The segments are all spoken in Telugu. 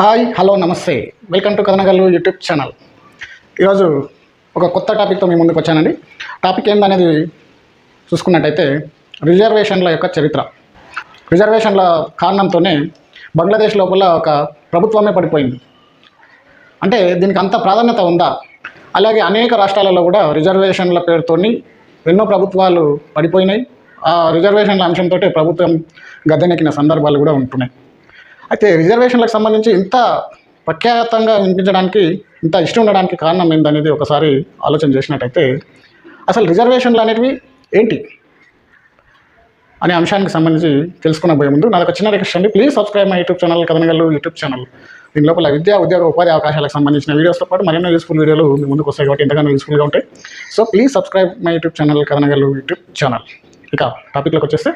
హాయ్ హలో నమస్తే. Welcome to Kathanagallu YouTube channel. ఈరోజు ఒక కొత్త టాపిక్తో మీ ముందుకు వచ్చానండి. టాపిక్ ఏందనేది చూసుకున్నట్టయితే రిజర్వేషన్ల యొక్క చరిత్ర. రిజర్వేషన్ల కారణంతోనే బంగ్లాదేశ్ లోపల ఒక ప్రభుత్వమే పడిపోయింది. అంటే దీనికి అంత ప్రాధాన్యత ఉందా? అలాగే అనేక రాష్ట్రాలలో కూడా రిజర్వేషన్ల పేరుతోని ఎన్నో ప్రభుత్వాలు పడిపోయినాయి. ఆ రిజర్వేషన్ల అంశంతో ప్రభుత్వం గద్దెనెక్కిన సందర్భాలు కూడా ఉంటున్నాయి. అయితే రిజర్వేషన్లకు సంబంధించి ఇంత ప్రఖ్యాతంగా వినిపించడానికి ఇంత ఇష్టం ఉండడానికి కారణం ఏందనేది ఒకసారి ఆలోచన చేసినట్టయితే అసలు రిజర్వేషన్లు అనేటివి ఏంటి అనే అంశానికి సంబంధించి తెలుసుకున్న పోయే ముందు నాకు చిన్న రిక్వెస్ట్ అండి. Please subscribe my YouTube channel Kathanagallu YouTube channel. దీని లోపల విద్యా ఉద్యోగ ఉపాధి అవకాశాలకు సంబంధించిన వీడియోస్తో పాటు మరెన్నో యూస్ఫుల్ వీడియోలు మీ ముందుకు వస్తాయి కాబట్టి ఎంతగానో యూస్ఫుల్గా ఉంటాయి. So please subscribe my YouTube channel Kathanagallu YouTube channel. ఇక టాపిక్లోకి వచ్చేస్తే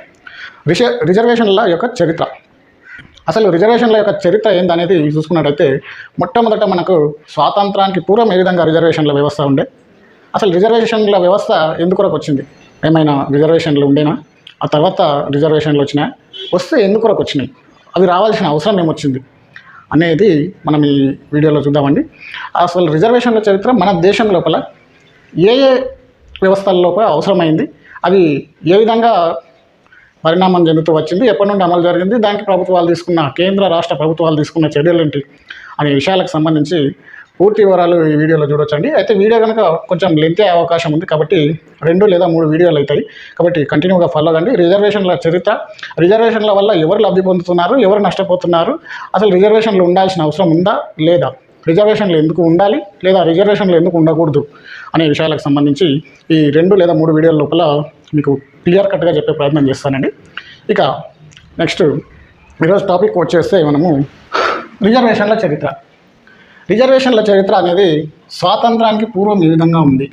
రిజ రిజర్వేషన్ల యొక్క చరిత్ర. అసలు రిజర్వేషన్ల యొక్క చరిత్ర ఏందనేది చూసుకున్నట్టయితే మొట్టమొదట మనకు స్వాతంత్రానికి పూర్వం ఏ విధంగా రిజర్వేషన్ల వ్యవస్థ ఉండే? అసలు రిజర్వేషన్ల వ్యవస్థ ఎందుకొరకు వచ్చింది? ఏమైనా రిజర్వేషన్లు ఉండేనా? ఆ తర్వాత రిజర్వేషన్లు వచ్చినాయి? వస్తే ఎందుకొరకు వచ్చినాయి? అవి రావాల్సిన అవసరం ఏమొచ్చింది? అనేది మనం ఈ వీడియోలో చూద్దామండి. అసలు రిజర్వేషన్ల చరిత్ర మన దేశం లోపల ఏ ఏ వ్యవస్థల లోపల అవసరమైంది? అవి ఏ విధంగా పరిణామం చెందుతూ వచ్చింది. ఎప్పటి నుండి అమలు జరిగింది? దానికి ప్రభుత్వాలు తీసుకున్న కేంద్ర రాష్ట్ర ప్రభుత్వాలు తీసుకున్న చర్యలు ఏంటి? అనే విషయాలకు సంబంధించి పూర్తి వివరాలు ఈ వీడియోలో చూడొచ్చండి. అయితే వీడియో కనుక కొంచెం లెంత్ అయ్యే అవకాశం ఉంది కాబట్టి రెండు లేదా మూడు వీడియోలు అవుతాయి. కాబట్టి కంటిన్యూగా ఫాలో కండి. రిజర్వేషన్ల చరిత్ర రిజర్వేషన్ల వల్ల ఎవరు లబ్ధి పొందుతున్నారు ఎవరు నష్టపోతున్నారు అసలు రిజర్వేషన్లు ఉండాల్సిన అవసరం ఉందా లేదా? రిజర్వేషన్లు ఎందుకు ఉండాలి లేదా రిజర్వేషన్లు ఎందుకు ఉండకూడదు? అనే విషయాలకు సంబంధించి ఈ రెండు లేదా మూడు వీడియోల లోపల మీకు క్లియర్ కట్గా చెప్పే ప్రయత్నం చేస్తానండి. ఇక నెక్స్ట్ ఈరోజు టాపిక్ వచ్చేస్తే మనము రిజర్వేషన్ల చరిత్ర. రిజర్వేషన్ల చరిత్ర అనేది స్వాతంత్రానికి పూర్వం ఈ విధంగా ఉంది?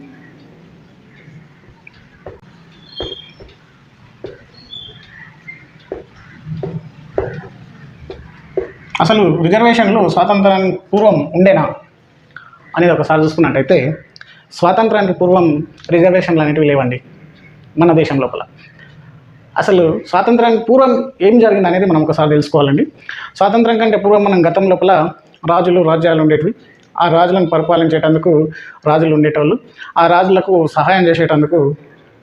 అసలు రిజర్వేషన్లు స్వాతంత్రానికి పూర్వం ఉండేనా? అనేది ఒకసారి చూసుకున్నట్టయితే స్వాతంత్రానికి పూర్వం రిజర్వేషన్లు అనేటివి లేవండి. మన దేశం లోపల. అసలు స్వాతంత్రానికి పూర్వం ఏం జరిగింది అనేది మనం ఒకసారి తెలుసుకోవాలండి. స్వాతంత్రం కంటే పూర్వం మనం గతం లోపల రాజులు రాజ్యాలు ఉండేటివి. ఆ రాజులను పరిపాలించేటందుకు రాజులు ఉండేటోళ్ళు. ఆ రాజులకు సహాయం చేసేటందుకు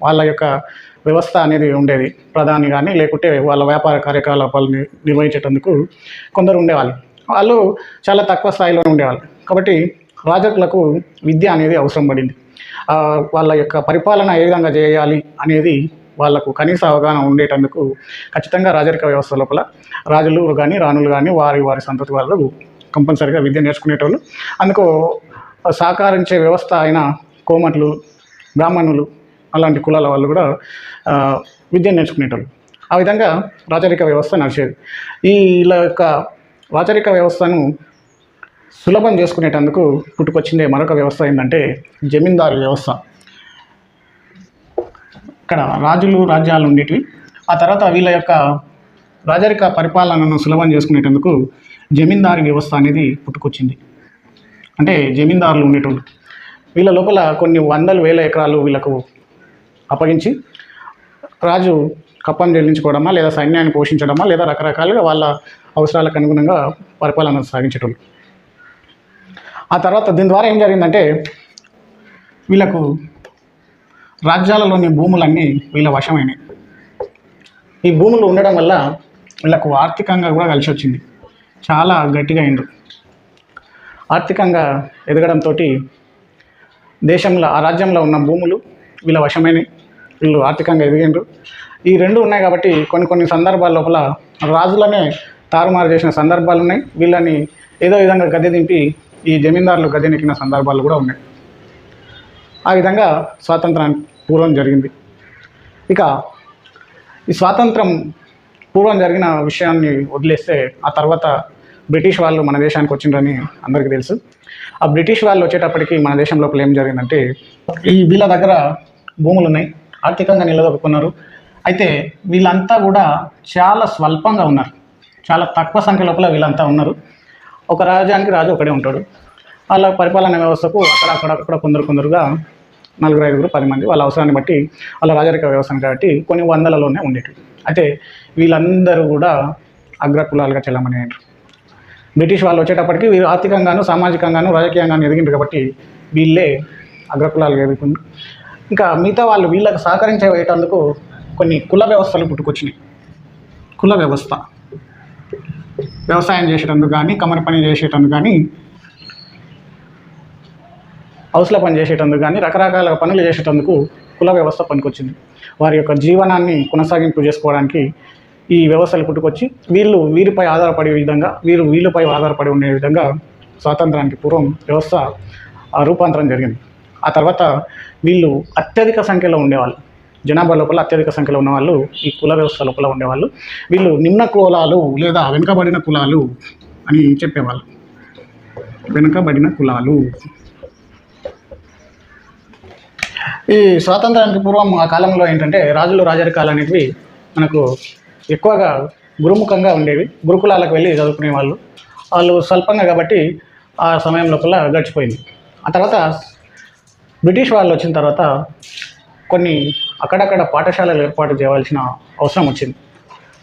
వాళ్ళ యొక్క వ్యవస్థ అనేది ఉండేది. ప్రధాని కానీ లేకుంటే వాళ్ళ వ్యాపార కార్యకలాపాలు నిర్వహించేటందుకు కొందరు ఉండేవాళ్ళు. వాళ్ళు చాలా తక్కువ స్థాయిలో ఉండేవాళ్ళు. కాబట్టి రాజకులకు విద్య అనేది అవసరం పడింది. వాళ్ళ యొక్క పరిపాలన ఏ విధంగా చేయాలి అనేది వాళ్ళకు కనీస అవగాహన ఉండేటందుకు ఖచ్చితంగా రాజరిక వ్యవస్థ లోపల రాజులు కానీ రాణులు కానీ వారి వారి సంతతి వాళ్ళు కంపల్సరీగా విద్య నేర్చుకునేటోళ్ళు. అందుకు సహకరించే వ్యవస్థ అయిన కోమట్లు బ్రాహ్మణులు అలాంటి కులాల వాళ్ళు కూడా విద్య నేర్చుకునేటోళ్ళు. ఆ విధంగా రాజరిక వ్యవస్థ నడిచేది. ఈ ఇలా యొక్క రాచరిక వ్యవస్థను సులభం చేసుకునేటందుకు పుట్టుకొచ్చిందే మరొక వ్యవస్థ ఏంటంటే జమీందారు వ్యవస్థ. ఇక్కడ రాజులు రాజ్యాలు ఉండేటివి. ఆ తర్వాత వీళ్ళ యొక్క రాజరిక పరిపాలనను సులభం చేసుకునేటందుకు జమీందారు వ్యవస్థ అనేది పుట్టుకొచ్చింది. అంటే జమీందారులు ఉండేటోళ్ళు. వీళ్ళ లోపల కొన్ని వందల వేల ఎకరాలు వీళ్ళకు అప్పగించి రాజు కప్పం చెల్లించుకోవడమా లేదా సైన్యాన్ని పోషించడమా లేదా రకరకాలుగా వాళ్ళ అవసరాలకు అనుగుణంగా పరిపాలన సాగించేటోళ్ళు. ఆ తర్వాత దీని ద్వారా ఏం జరిగిందంటే వీళ్ళకు రాజ్యాలలోని భూములన్నీ వీళ్ళ వశమైనాయి. ఈ భూములు ఉండడం వల్ల వీళ్ళకు ఆర్థికంగా కూడా కలిసి వచ్చింది. చాలా గట్టిగా అయిండ్రు. ఆర్థికంగా ఎదగడంతో దేశంలో ఆ రాజ్యంలో ఉన్న భూములు వీళ్ళ వశమైనవి వీళ్ళు ఆర్థికంగా ఎదిగిండ్రు. ఈ రెండు ఉన్నాయి కాబట్టి కొన్ని కొన్ని సందర్భాల లోపల రాజులనే తారుమారు చేసిన సందర్భాలు ఉన్నాయి. వీళ్ళని ఏదో విధంగా గద్దె దింపి ఈ జమీందారులు గజనెక్కిన సందర్భాలు కూడా ఉన్నాయి. ఆ విధంగా స్వాతంత్రానికి పూర్వం జరిగింది. ఇక ఈ స్వాతంత్రం పూర్వం జరిగిన విషయాన్ని వదిలేస్తే ఆ తర్వాత బ్రిటిష్ వాళ్ళు మన దేశానికి వచ్చిండ్రని అందరికీ తెలుసు. ఆ బ్రిటిష్ వాళ్ళు వచ్చేటప్పటికి మన దేశం లోపల ఏం జరిగిందంటే ఈ వీళ్ళ దగ్గర భూములు ఉన్నాయి ఆర్థికంగా నిలదొక్కున్నారు. అయితే వీళ్ళంతా కూడా చాలా స్వల్పంగా ఉన్నారు. చాలా తక్కువ సంఖ్య లోపల వీళ్ళంతా ఉన్నారు. ఒక రాజ్యానికి రాజు ఒకడే ఉంటాడు. వాళ్ళ పరిపాలన వ్యవస్థకు అక్కడ అక్కడ అక్కడ కొందరు కొందరుగా నలుగురు ఐదుగురు పది మంది వాళ్ళ అవసరాన్ని బట్టి వాళ్ళ రాజరిక వ్యవస్థను కాబట్టి కొన్ని వందలలోనే ఉండేటివి. అయితే వీళ్ళందరూ కూడా అగ్రకులాలుగా చెల్లమని బ్రిటిష్ వాళ్ళు వచ్చేటప్పటికి వీరు ఆర్థికంగాను సామాజికంగాను రాజకీయంగాను ఎదిగిండ్రు కాబట్టి వీళ్ళే అగ్రకులాలుగా ఎదుగుతుంది ఇంకా మిగతా వాళ్ళు వీళ్ళకి సహకరించేటందుకు కొన్ని కుల వ్యవస్థలు పుట్టుకొచ్చినాయి. కుల వ్యవస్థ. వ్యవసాయం చేసేటందుకు కానీ కమర పని చేసేటందుకు కానీ హౌస్ల పని చేసేటందుకు కానీ రకరకాల పనులు చేసేటందుకు కుల వ్యవస్థ పనికొచ్చింది. వారి యొక్క జీవనాన్ని కొనసాగింపు చేసుకోవడానికి ఈ వ్యవస్థలు పుట్టుకొచ్చి వీళ్ళు వీరిపై ఆధారపడే విధంగా వీరు వీళ్ళపై ఆధారపడి ఉండే విధంగా స్వాతంత్రానికి పూర్వం వ్యవస్థ రూపాంతరం జరిగింది. ఆ తర్వాత వీళ్ళు అత్యధిక సంఖ్యలో ఉండేవాళ్ళు. జనాభా లోపల అత్యధిక సంఖ్యలో ఉన్నవాళ్ళు ఈ కుల వ్యవస్థ లోపల ఉండేవాళ్ళు. వీళ్ళు నిమ్న కులాలు లేదా వెనుకబడిన కులాలు అని చెప్పేవాళ్ళు. వెనుకబడిన కులాలు. ఈ స్వాతంత్రానికి పూర్వం ఆ కాలంలో ఏంటంటే రాజులు రాజరికాలు అనేవి మనకు ఎక్కువగా గురుముఖంగా ఉండేవి. గురుకులాలకు వెళ్ళి చదువుకునే వాళ్ళు. వాళ్ళు స్వల్పంగా కాబట్టి ఆ సమయం లోపల గడిచిపోయింది. ఆ తర్వాత బ్రిటిష్ వాళ్ళు వచ్చిన తర్వాత కొన్ని అక్కడక్కడ పాఠశాలలు ఏర్పాటు చేయవలసిన అవసరం వచ్చింది.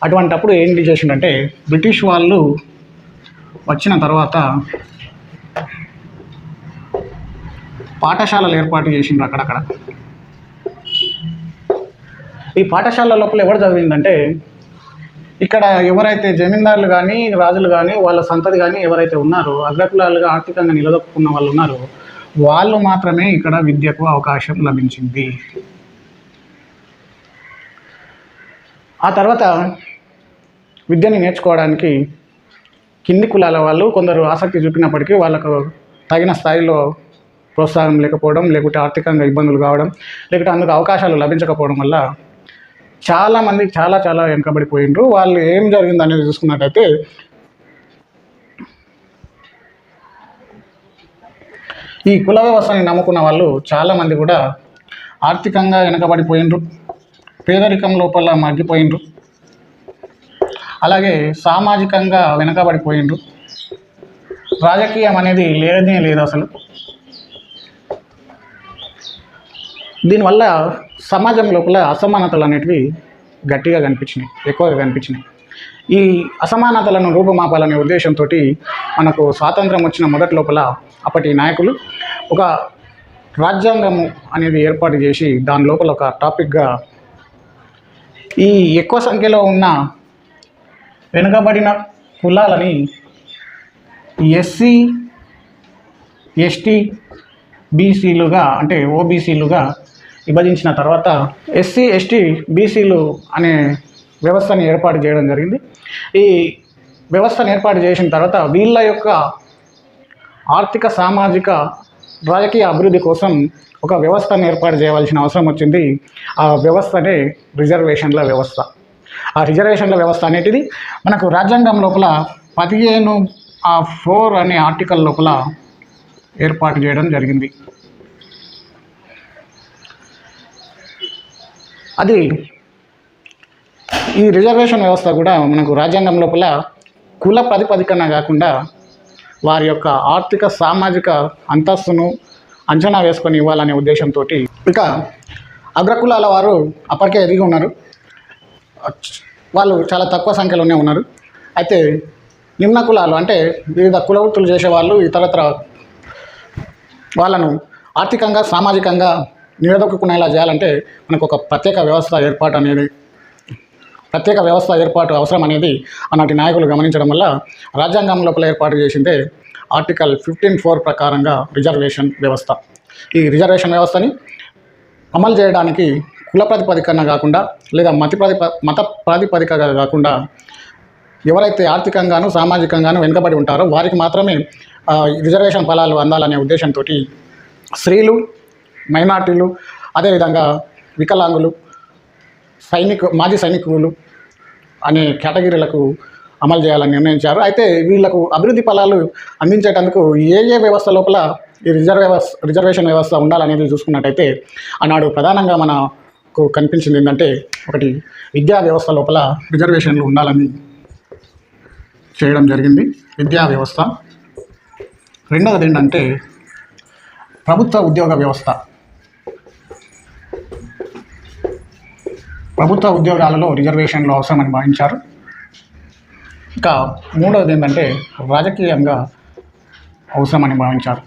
అటువంటప్పుడు ఏంటి చేసిండంటే బ్రిటిష్ వాళ్ళు వచ్చిన తర్వాత పాఠశాలలు ఏర్పాటు చేసిండ్రు అక్కడక్కడ. ఈ పాఠశాల లోపల ఎవరు చదివిందంటే ఇక్కడ ఎవరైతే జమీందారులు కానీ రాజులు కానీ వాళ్ళ సంతతి కానీ ఎవరైతే ఉన్నారో అగ్రకులాలుగా ఆర్థికంగా నిలదొక్కున్న వాళ్ళు ఉన్నారో వాళ్ళు మాత్రమే ఇక్కడ విద్యకు అవకాశం లభించింది. ఆ తర్వాత విద్యని నేర్చుకోవడానికి కింది కులాల వాళ్ళు కొందరు ఆసక్తి చూపినప్పటికీ వాళ్ళకు తగిన స్థాయిలో ప్రోత్సాహం లేకపోవడం లేకుంటే ఆర్థికంగా ఇబ్బందులు కావడం లేకుంటే అందుకు అవకాశాలు లభించకపోవడం వల్ల చాలామంది చాలా చాలా వెనుకబడిపోయిండ్రు. వాళ్ళు ఏం జరిగింది అనేది చూసుకున్నట్టయితే ఈ కుల వ్యవస్థని నమ్ముకున్న వాళ్ళు చాలామంది కూడా ఆర్థికంగా వెనకబడిపోయిండ్రు. పేదరికం లోపల మగ్గిపోయిండ్రు అలాగే సామాజికంగా వెనకబడిపోయిండ్రు. రాజకీయం అనేది లేదనే లేదు అసలు. దీనివల్ల సమాజం లోపల అసమానతలు అనేటివి గట్టిగా కనిపించినాయి ఎక్కువగా కనిపించినాయి. ఈ అసమానతలను రూపుమాపాలనే ఉద్దేశంతో మనకు స్వాతంత్రం వచ్చిన మొదటి లోపల అప్పటి నాయకులు ఒక రాజ్యాంగము అనేది ఏర్పాటు చేసి దాని లోపల ఒక టాపిక్గా ఈ ఎక్కువ సంఖ్యలో ఉన్న వెనుకబడిన కులాలని ఎస్సీ ఎస్టీ బీసీలుగా అంటే ఓబీసీలుగా విభజించిన తర్వాత ఎస్సీ ఎస్టీ బీసీలు అనే వ్యవస్థను ఏర్పాటు చేయడం జరిగింది. ఈ వ్యవస్థను ఏర్పాటు చేసిన తర్వాత వీళ్ళ యొక్క ఆర్థిక సామాజిక రాజకీయ అభివృద్ధి కోసం ఒక వ్యవస్థను ఏర్పాటు చేయవలసిన అవసరం వచ్చింది. ఆ వ్యవస్థనే రిజర్వేషన్ల వ్యవస్థ. ఆ రిజర్వేషన్ల వ్యవస్థ అనేటిది మనకు రాజ్యాంగం లోపల పదిహేను ఆ ఫోర్ అనే ఆర్టికల్ లోపల ఏర్పాటు చేయడం జరిగింది. అది ఈ రిజర్వేషన్ వ్యవస్థ కూడా మనకు రాజ్యాంగం లోపల కుల ప్రాతిపదికన కాకుండా వారి యొక్క ఆర్థిక సామాజిక అంతస్తును అంచనా వేసుకొని ఇవ్వాలనే ఉద్దేశంతో ఇక అగ్రకులాల వారు అప్పటికే ఎదిగి ఉన్నారు. వాళ్ళు చాలా తక్కువ సంఖ్యలోనే ఉన్నారు. అయితే నిమ్న కులాలు అంటే వివిధ కులవృత్తులు చేసేవాళ్ళు ఇతరత్ర వాళ్ళను ఆర్థికంగా సామాజికంగా నిలదొక్కునేలా చేయాలంటే మనకు ఒక ప్రత్యేక వ్యవస్థ ఏర్పాటు అనేది ప్రత్యేక వ్యవస్థ ఏర్పాటు అవసరం అనేది ఆనాటి నాయకులు గమనించడం వల్ల రాజ్యాంగం లోపల ఏర్పాటు చేసిందే ఆర్టికల్ ఫిఫ్టీన్ ఫోర్ ప్రకారంగా రిజర్వేషన్ వ్యవస్థ. ఈ రిజర్వేషన్ వ్యవస్థని అమలు చేయడానికి కుల ప్రాతిపదికన కాకుండా లేదా మతి ప్రాతిప మత ప్రాతిపదికగా కాకుండా ఎవరైతే ఆర్థికంగాను సామాజికంగాను వెనుకబడి ఉంటారో వారికి మాత్రమే రిజర్వేషన్ ఫలాలు అందాలనే ఉద్దేశంతో స్త్రీలు మైనార్టీలు అదేవిధంగా వికలాంగులు సైనికు మాజీ సైనికులు అనే కేటగిరీలకు అమలు చేయాలని నిర్ణయించారు. అయితే వీళ్ళకు అభివృద్ధి ఫలాలు అందించేటందుకు ఏ ఏ వ్యవస్థ లోపల ఈ రిజర్వ్ రిజర్వేషన్ వ్యవస్థ ఉండాలనేది చూసుకున్నట్టయితే ఆనాడు ప్రధానంగా మనకు కనిపించింది ఏంటంటే ఒకటి విద్యా వ్యవస్థ లోపల రిజర్వేషన్లు ఉండాలని చేయడం జరిగింది. విద్యా వ్యవస్థ. రెండవది ఏంటంటే ప్రభుత్వ ఉద్యోగ వ్యవస్థ. ప్రభుత్వ ఉద్యోగాలలో రిజర్వేషన్లు అవసరమని భావించారు. ఇక మూడవది ఏంటంటే రాజకీయంగా అవసరమని భావించారు.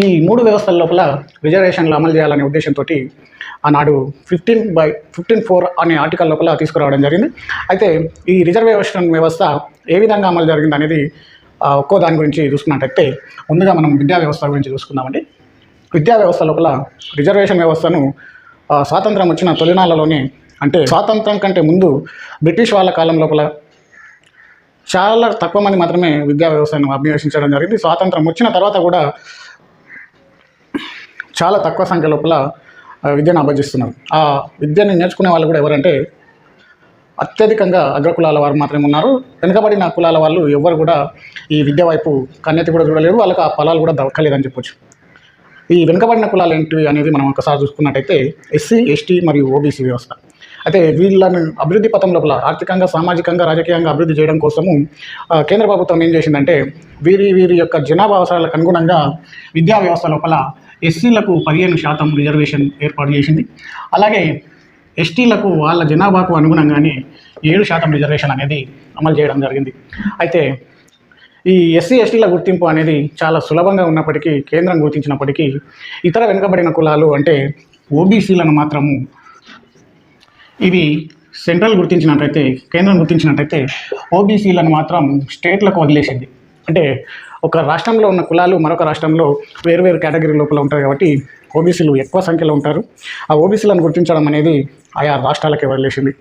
ఈ మూడు వ్యవస్థల లోపల రిజర్వేషన్లు అమలు చేయాలనే ఉద్దేశంతో ఆనాడు ఫిఫ్టీన్ బై ఫిఫ్టీన్ ఫోర్ అనే ఆర్టికల్ లోపల తీసుకురావడం జరిగింది. అయితే ఈ రిజర్వేషన్ వ్యవస్థ ఏ విధంగా అమలు జరిగింది అనేది ఒక్కో దాని గురించి చూసుకున్నట్టయితే ముందుగా మనం విద్యా వ్యవస్థ గురించి చూసుకుందామండి. విద్యా వ్యవస్థ లోపల రిజర్వేషన్ వ్యవస్థను స్వాతంత్రం వచ్చిన తొలినాళ్ళలోనే అంటే స్వాతంత్రం కంటే ముందు బ్రిటిష్ వాళ్ళ కాలం లోపల చాలా తక్కువ మంది మాత్రమే విద్యా వ్యవస్థను అభ్యసించడం జరిగింది. స్వాతంత్రం వచ్చిన తర్వాత కూడా చాలా తక్కువ సంఖ్య లోపల విద్యను అభ్యసిస్తున్నారు. ఆ విద్యని నేర్చుకునే వాళ్ళు కూడా ఎవరంటే అత్యధికంగా అగ్రకులాల వారు మాత్రమే ఉన్నారు. వెనుకబడిన కులాల వాళ్ళు ఎవరు కూడా ఈ విద్య వైపు కన్నెత్తి కూడా చూడలేరు వాళ్ళకి ఆ ఫలాలు కూడా దక్కలేదని చెప్పొచ్చు. ఈ వెనుకబడిన కులాలు ఏంటివి అనేది మనం ఒకసారి చూసుకున్నట్టయితే ఎస్సీ ఎస్టీ మరియు ఓబీసీ వ్యవస్థ. అయితే వీళ్ళని అభివృద్ధి పథం లోపల ఆర్థికంగా సామాజికంగా రాజకీయంగా అభివృద్ధి చేయడం కోసము కేంద్ర ప్రభుత్వం ఏం చేసిందంటే వీరి వీరి యొక్క జనాభా అవసరాలకు అనుగుణంగా విద్యా వ్యవస్థ లోపల ఎస్సీలకు పదిహేను శాతం రిజర్వేషన్ ఏర్పాటు చేసింది. అలాగే ఎస్టీలకు వాళ్ళ జనాభాకు అనుగుణంగానే ఏడు శాతం రిజర్వేషన్ అనేది అమలు చేయడం జరిగింది. అయితే ఈ ఎస్సీ ఎస్టీల గుర్తింపు అనేది చాలా సులభంగా ఉన్నప్పటికీ కేంద్రం గుర్తించినప్పటికీ ఇతర వెనుకబడిన కులాలు అంటే ఓబీసీలను మాత్రము ఇవి సెంట్రల్ గుర్తించినట్టయితే కేంద్రం గుర్తించినట్టయితే ఓబీసీలను మాత్రం స్టేట్లకు వదిలేసింది. అంటే ఒక రాష్ట్రంలో ఉన్న కులాలు మరొక రాష్ట్రంలో వేరు వేరు కేటగిరీ లోపల ఉంటాయి కాబట్టి ఓబీసీలు ఎక్కువ సంఖ్యలో ఉంటారు. ఆ ఓబీసీలను గుర్తించడం అనేది ఆయా రాష్ట్రాలకే వదిలేసింది.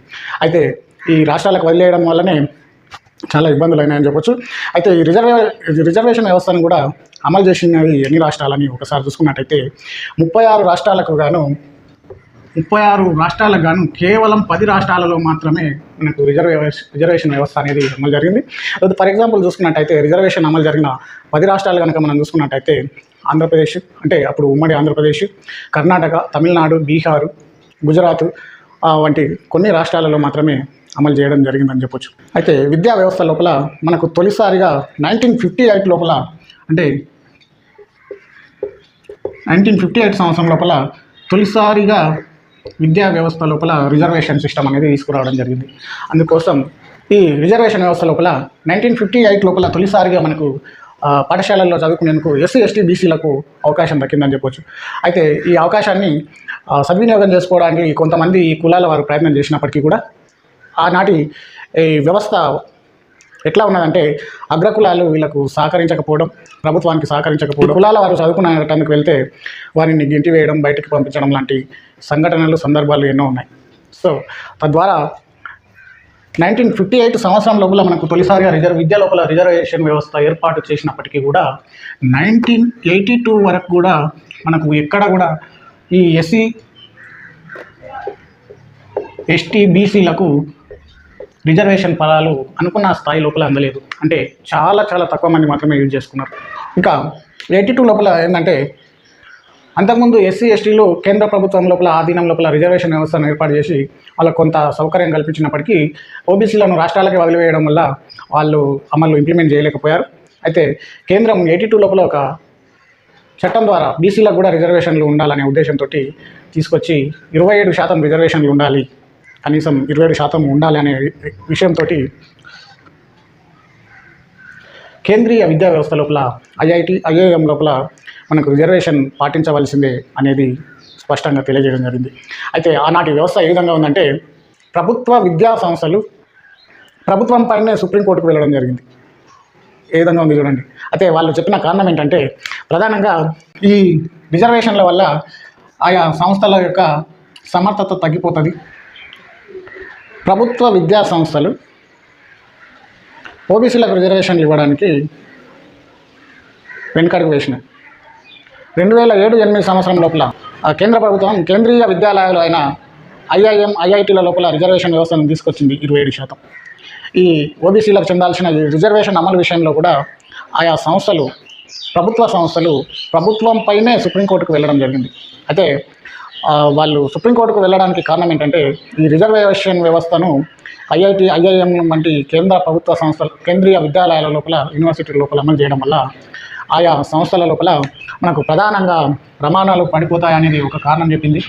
అయితే ఈ రాష్ట్రాలకు వదిలేయడం వల్లనే చాలా ఇబ్బందులు అయినాయని చెప్పొచ్చు. అయితే ఈ రిజర్వే రిజర్వేషన్ వ్యవస్థను కూడా అమలు చేసినవి ఎన్ని రాష్ట్రాలని ఒకసారి చూసుకున్నట్టయితే ముప్పై ఆరు రాష్ట్రాలకు గాను ముప్పై ఆరు రాష్ట్రాలకు గాను కేవలం పది రాష్ట్రాలలో మాత్రమే మనకు రిజర్వేషన్ రిజర్వేషన్ వ్యవస్థ అనేది అమలు జరిగింది. అది ఫర్ ఎగ్జాంపుల్ చూసుకున్నట్టయితే రిజర్వేషన్ అమలు జరిగిన పది రాష్ట్రాలు కనుక మనం చూసుకున్నట్టయితే ఆంధ్రప్రదేశ్ అంటే అప్పుడు ఉమ్మడి ఆంధ్రప్రదేశ్ కర్ణాటక తమిళనాడు బీహారు గుజరాత్ వంటి కొన్ని రాష్ట్రాలలో మాత్రమే అమలు చేయడం జరిగిందని చెప్పొచ్చు. అయితే విద్యా వ్యవస్థ లోపల మనకు తొలిసారిగా నైన్టీన్ ఫిఫ్టీ ఎయిట్ లోపల అంటే నైన్టీన్ ఫిఫ్టీ ఎయిట్ సంవత్సరం లోపల తొలిసారిగా విద్యా వ్యవస్థ లోపల రిజర్వేషన్ సిస్టమ్ అనేది తీసుకురావడం జరిగింది. అందుకోసం ఈ రిజర్వేషన్ వ్యవస్థ లోపల నైన్టీన్ ఫిఫ్టీ ఎయిట్ లోపల తొలిసారిగా మనకు పాఠశాలల్లో చదువుకునేందుకు ఎస్సీ ఎస్టీ బీసీలకు అవకాశం దక్కిందని చెప్పొచ్చు. అయితే ఈ అవకాశాన్ని సద్వినియోగం చేసుకోవడానికి కొంతమంది ఈ కులాల వారు ప్రయత్నం చేసినప్పటికీ కూడా ఆనాటి ఈ వ్యవస్థ ఎట్లా ఉన్నదంటే అగ్రకులాలు వీళ్ళకు సహకరించకపోవడం ప్రభుత్వానికి సహకరించకపోవడం కులాల వారు చదువుకునేటానికి వెళ్తే వారిని గింటి వేయడం బయటకు పంపించడం లాంటి సంఘటనలు సందర్భాలు ఎన్నో ఉన్నాయి. సో తద్వారా నైన్టీన్ ఫిఫ్టీ ఎయిట్ సంవత్సరం లోపల మనకు తొలిసారిగా రిజర్వ్ విద్య లోపల రిజర్వేషన్ వ్యవస్థ ఏర్పాటు చేసినప్పటికీ కూడా నైన్టీన్ ఎయిటీ టూ వరకు కూడా మనకు ఎక్కడ కూడా ఈ ఎస్సీ ఎస్టీ బీసీలకు రిజర్వేషన్ పదాలు అనుకున్న స్థాయి లోపల అందలేదు. అంటే చాలా చాలా తక్కువ మంది మాత్రమే యూజ్ చేసుకున్నారు. ఇంకా ఎయిటీ టూ లోపల ఏంటంటే అంతకుముందు ఎస్సీ ఎస్టీలు కేంద్ర ప్రభుత్వం లోపల ఆధీనం లోపల రిజర్వేషన్ వ్యవస్థను ఏర్పాటు చేసి వాళ్ళకు కొంత సౌకర్యం కల్పించినప్పటికీ ఓబీసీలను రాష్ట్రాలకి వదిలివేయడం వల్ల వాళ్ళు అమలు ఇంప్లిమెంట్ చేయలేకపోయారు. అయితే కేంద్రం ఎయిటీ టూ లోపల ఒక చట్టం ద్వారా బీసీలకు కూడా రిజర్వేషన్లు ఉండాలనే ఉద్దేశంతో తీసుకొచ్చి ఇరవై ఏడు శాతం రిజర్వేషన్లు ఉండాలి కనీసం ఇరవై ఏడు శాతం ఉండాలి అనే విషయంతో కేంద్రీయ విద్యా వ్యవస్థ లోపల ఐఐటి ఐఐఎం లోపల మనకు రిజర్వేషన్ పాటించవలసిందే అనేది స్పష్టంగా తెలియజేయడం జరిగింది. అయితే ఆనాటి వ్యవస్థ ఏ విధంగా ఉందంటే ప్రభుత్వ విద్యా సంస్థలు ప్రభుత్వం పైనే సుప్రీంకోర్టుకు వెళ్ళడం జరిగింది. ఏ విధంగా ఉంది చూడండి. అయితే వాళ్ళు చెప్పిన కారణం ఏంటంటే ప్రధానంగా ఈ రిజర్వేషన్ల వల్ల ఆయా సంస్థల యొక్క సమర్థత తగ్గిపోతుంది. ప్రభుత్వ విద్యా సంస్థలు ఓబీసీలకు రిజర్వేషన్లు ఇవ్వడానికి వెనుకడుగు వేసినాయి. రెండు వేల ఏడు ఎనిమిది సంవత్సరం లోపల ఆ కేంద్ర ప్రభుత్వం కేంద్రీయ విద్యాలయాలు అయిన ఐఐఎం ఐఐటీల లోపల రిజర్వేషన్ వ్యవస్థను తీసుకొచ్చింది ఇరవై ఏడు శాతం. ఈ ఓబీసీలకు చెందాల్సిన ఈ రిజర్వేషన్ అమలు విషయంలో కూడా ఆయా సంస్థలు ప్రభుత్వ సంస్థలు ప్రభుత్వంపైనే సుప్రీంకోర్టుకు వెళ్ళడం జరిగింది. అయితే వాళ్ళు సుప్రీంకోర్టుకు వెళ్ళడానికి కారణం ఏంటంటే ఈ రిజర్వేషన్ వ్యవస్థను ఐఐటి ఐఐఎం వంటి కేంద్ర ప్రభుత్వ సంస్థలు కేంద్రీయ విద్యాలయాల లోపల యూనివర్సిటీ లోపల అమలు చేయడం వల్ల ఆయా సంస్థల లోపల మనకు ప్రధానంగా ప్రమాణాలు పడిపోతాయనేది ఒక కారణం చెప్పింది.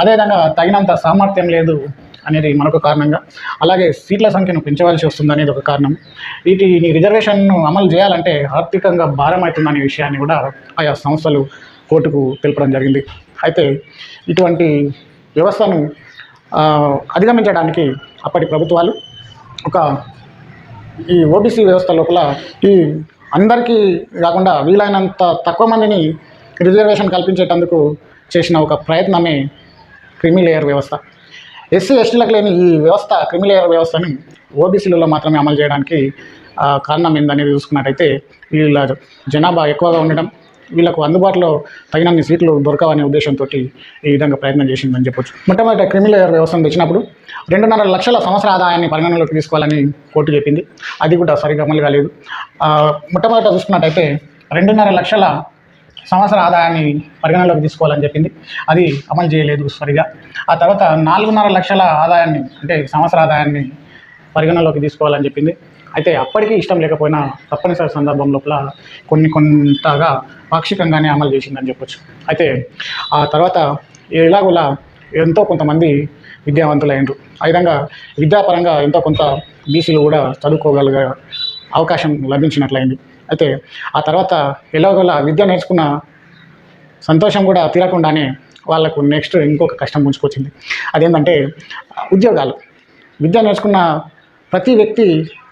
అదేవిధంగా తగినంత సామర్థ్యం లేదు అనేది మరొక కారణంగా అలాగే సీట్ల సంఖ్యను పెంచవలసి వస్తుంది అనేది ఒక కారణం. వీటిని రిజర్వేషన్ను అమలు చేయాలంటే ఆర్థికంగా భారం అవుతుందనే విషయాన్ని కూడా ఆయా సంస్థలు కోర్టుకు తెలపడం జరిగింది. అయితే ఇటువంటి వ్యవస్థను అధిగమించడానికి అప్పటి ప్రభుత్వాలు ఒక ఈ ఓబీసీ వ్యవస్థ లోపల ఈ అందరికీ కాకుండా వీలైనంత తక్కువ మందిని రిజర్వేషన్ కల్పించేటందుకు చేసిన ఒక ప్రయత్నమే క్రిమిలేయర్ వ్యవస్థ. ఎస్సీ ఎస్టీలకు లేని ఈ వ్యవస్థ క్రిమిలేయర్ వ్యవస్థని ఓబీసీలలో మాత్రమే అమలు చేయడానికి కారణం ఏందనేది చూసుకున్నట్టయితే వీళ్ళ జనాభా ఎక్కువగా ఉండడం వీళ్ళకు అందుబాటులో తగినన్ని సీట్లు దొరకవనే ఉద్దేశంతో ఈ విధంగా ప్రయత్నం చేసిందని చెప్పొచ్చు. మొట్టమొదటి క్రిమినల్ వ్యవస్థను తెచ్చినప్పుడు రెండున్నర లక్షల సంవత్సర ఆదాయాన్ని పరిగణనలోకి తీసుకోవాలని కోర్టు చెప్పింది. అది కూడా సరిగ్గా అమలు కాలేదు. మొట్టమొదట చూసుకున్నట్టయితే రెండున్నర లక్షల సంవత్సర ఆదాయాన్ని పరిగణనలోకి తీసుకోవాలని చెప్పింది. అది అమలు చేయలేదు సరిగా. ఆ తర్వాత నాలుగున్నర లక్షల ఆదాయాన్ని అంటే సంవత్సర ఆదాయాన్ని పరిగణనలోకి తీసుకోవాలని చెప్పింది. అయితే అప్పటికీ ఇష్టం లేకపోయినా తప్పనిసరి సందర్భం లోపల కొన్ని కొంతగా పాక్షికంగానే అమలు చేసిందని చెప్పొచ్చు. అయితే ఆ తర్వాత ఎలాగోలా ఎంతో కొంతమంది విద్యావంతులైనరు. ఆ విధంగా విద్యాపరంగా ఎంతో కొంత బీసీలు కూడా చదువుకోగలిగే అవకాశం లభించినట్లయింది. అయితే ఆ తర్వాత ఎలాగోలా విద్య నేర్చుకున్న సంతోషం కూడా తీరకుండానే వాళ్ళకు నెక్స్ట్ ఇంకొక కష్టం ముంచుకొచ్చింది అదేంటంటే ఉద్యోగాలు. విద్య నేర్చుకున్న ప్రతి వ్యక్తి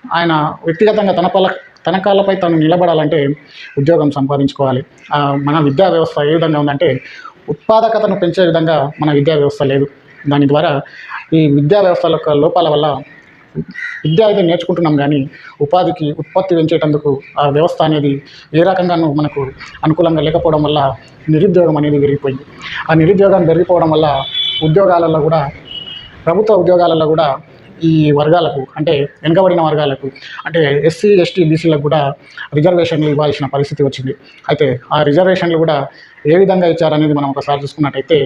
ఆయన వ్యక్తిగతంగా తన పల తన కాళ్ళపై తను నిలబడాలంటే ఉద్యోగం సంపాదించుకోవాలి. మన విద్యా వ్యవస్థ ఏ విధంగా ఉందంటే ఉత్పాదకతను పెంచే విధంగా మన విద్యా వ్యవస్థ లేదు. దాని ద్వారా ఈ విద్యా వ్యవస్థ యొక్క లోపాల వల్ల విద్య అయితే నేర్చుకుంటున్నాం కానీ ఉపాధికి ఉత్పత్తి పెంచేటందుకు ఆ వ్యవస్థ అనేది ఏ రకంగానూ మనకు అనుకూలంగా లేకపోవడం వల్ల నిరుద్యోగం అనేది పెరిగిపోయింది ఆ నిరుద్యోగం పెరిగిపోవడం వల్ల ఉద్యోగాలలో కూడా ప్రభుత్వ ఉద్యోగాలలో కూడా ఈ వర్గాలకు అంటే వెనుకబడిన వర్గాలకు అంటే ఎస్సీ ఎస్టీ బీసీలకు కూడా రిజర్వేషన్లు ఇవ్వాల్సిన పరిస్థితి వచ్చింది. అయితే ఆ రిజర్వేషన్లు కూడా ఏ విధంగా ఇచ్చారనేది మనం ఒకసారి చూసుకున్నట్టయితే